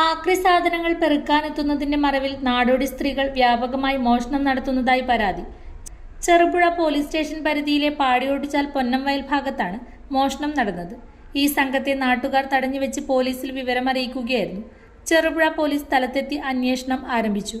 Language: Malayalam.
ആക്രി സാധനങ്ങൾ പെറുക്കാനെത്തുന്നതിന്റെ മറവിൽ നാടോടി സ്ത്രീകൾ വ്യാപകമായി മോഷണം നടത്തുന്നതായി പരാതി. ചെറുപുഴ പോലീസ് സ്റ്റേഷൻ പരിധിയിലെ പാടിയോട്ടിച്ചാൽ പൊന്നംവയൽ ഭാഗത്താണ് മോഷണം നടന്നത്. ഈ സംഘത്തെ നാട്ടുകാർ തടഞ്ഞു വെച്ച് പോലീസിൽ വിവരം വിവരമറിയിക്കുകയായിരുന്നു. ചെറുപുഴ പോലീസ് സ്ഥലത്തെത്തി അന്വേഷണം ആരംഭിച്ചു.